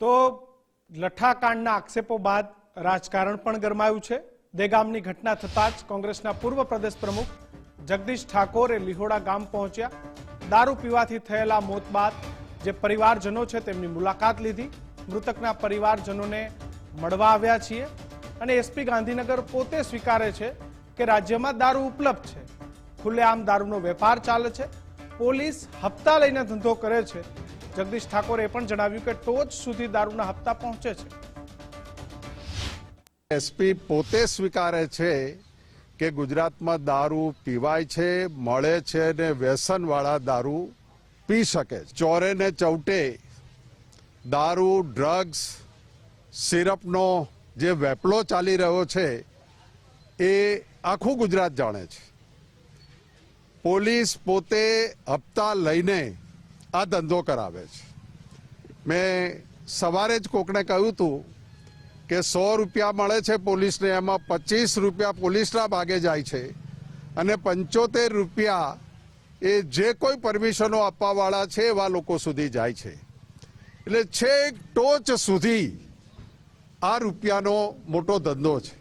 તો લઠ્ઠાકાંડના આક્ષેપો બાદ રાજકારણ પણ ગરમાયું છે. દેગામની ઘટના થતાં જ કોંગ્રેસના પૂર્વ પ્રદેશ પ્રમુખ જગદીશ ઠાકોર લિહોડા ગામ પહોંચ્યા. દારૂ પીવાથી થયેલા મોત બાદ જે પરિવારજનો છે તેમની મુલાકાત લીધી. મૃતકના પરિવારજનોને મળવા આવ્યા છીએ અને એસપી ગાંધીનગર પોતે સ્વીકારે છે કે રાજ્યમાં દારૂ ઉપલબ્ધ છે. ખુલ્લેઆમ દારૂનો વેપાર ચાલે છે. પોલીસ હપ્તા લઈને ધંધો કરે છે. જગદીશ ઠાકોરે પણ જણાવ્યું કે ટોચ સુધી દારૂના હપ્તા પહોંચે છે. એસપી પોતે સ્વીકારે છે કે ગુજરાતમાં દારૂ પીવાય છે, મળે છે ને વ્યસનવાળા દારૂ પી શકે છે. ચોરે ને ચૌટે દારૂ, ડ્રગ્સ, સિરપનો જે વેપલો ચાલી રહ્યો છે એ આખું ગુજરાત જાણે છે. પોલીસ પોતે હપ્તા લઈને આ ધંધો કરાવે છે. મેં સવારે જ કોકને કહ્યું હતું કે સો રૂપિયા મળે છે પોલીસને, એમાં પચીસ રૂપિયા પોલીસના ભાગે જાય છે અને પંચોતેર રૂપિયા એ જે કોઈ પરમિશનો આપવાવાળા છે એવા લોકો સુધી જાય છે. એટલે છેક ટોચ સુધી આ રૂપિયાનો મોટો ધંધો છે.